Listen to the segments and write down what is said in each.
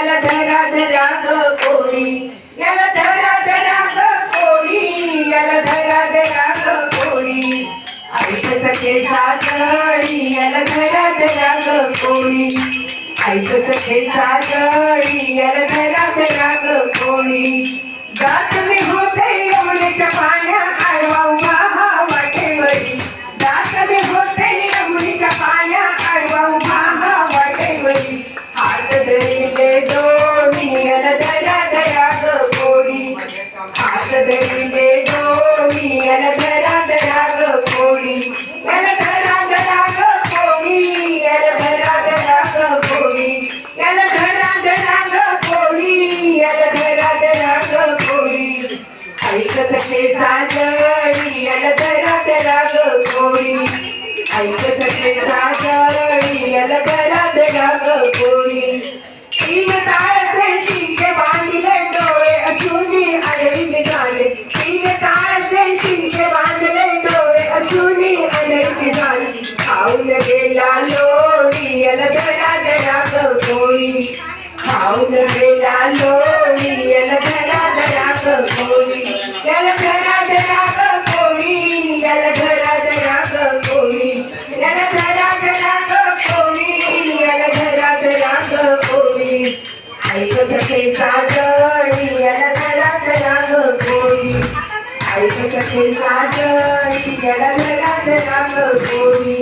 याला धरा धरा ग कोणी? याला धरा धरा ग कोणी? याला धरा धरा ग कोणी? ऐक सखे साजळी याला धरा धरा ग कोणी? ऐक सखे साजळी याला धरा धरा ग कोणी? जात साजळी याला धरा धरा ग कोणी ऐक सखे साजळी याला धरा धरा कोणी तीन ताळचे शिंके बांधिले डोळे अजूनी अडवी निघाले तीन ताळचे शिंके बांधले डोळे अजूनी अडवी निघाली खाऊन गेला लोणी याला धरा धरा कोणी खाऊन गेला लोणी याला ऐक सखे साजळी याला धरा धरा ग कोणी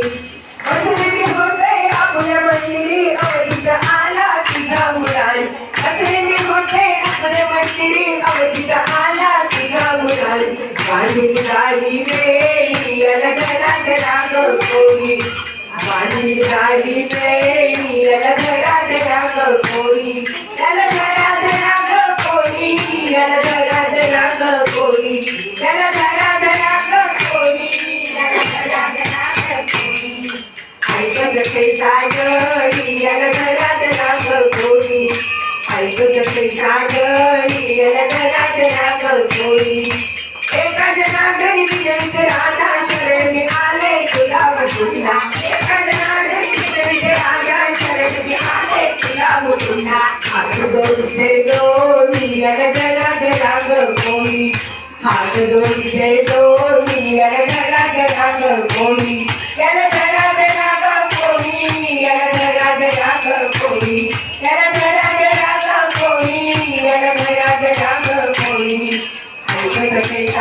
असली होते आपल्या मंदिरी अवधीत आला तुझा मुलान असली होते आपल्या मंदिरी अवधीत आला तुझा मुलान माझी गाडी वेळी याला धरा धरा ग कोणी माझी गाडी वेळी याला ऐकत ते याला धरा धरा कोणी याला कोणी एका राधा शरण मी आले तुला पुन्हा एका जनार्दनी विजयित राधा शरण आले तुला पुन्हा हात जोडते दोन्ही याला धरा धरा कोणी हात दोन्ही याला कोणी याला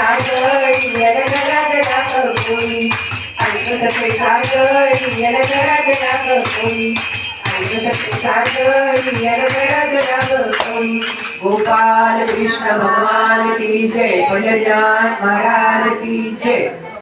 धरा ग कोणी ऐकत ते सागरी याला धरा धरा ग कोणी गोपाल कृष्ण भगवान की जय पंढरीनाथ महाराज की जय.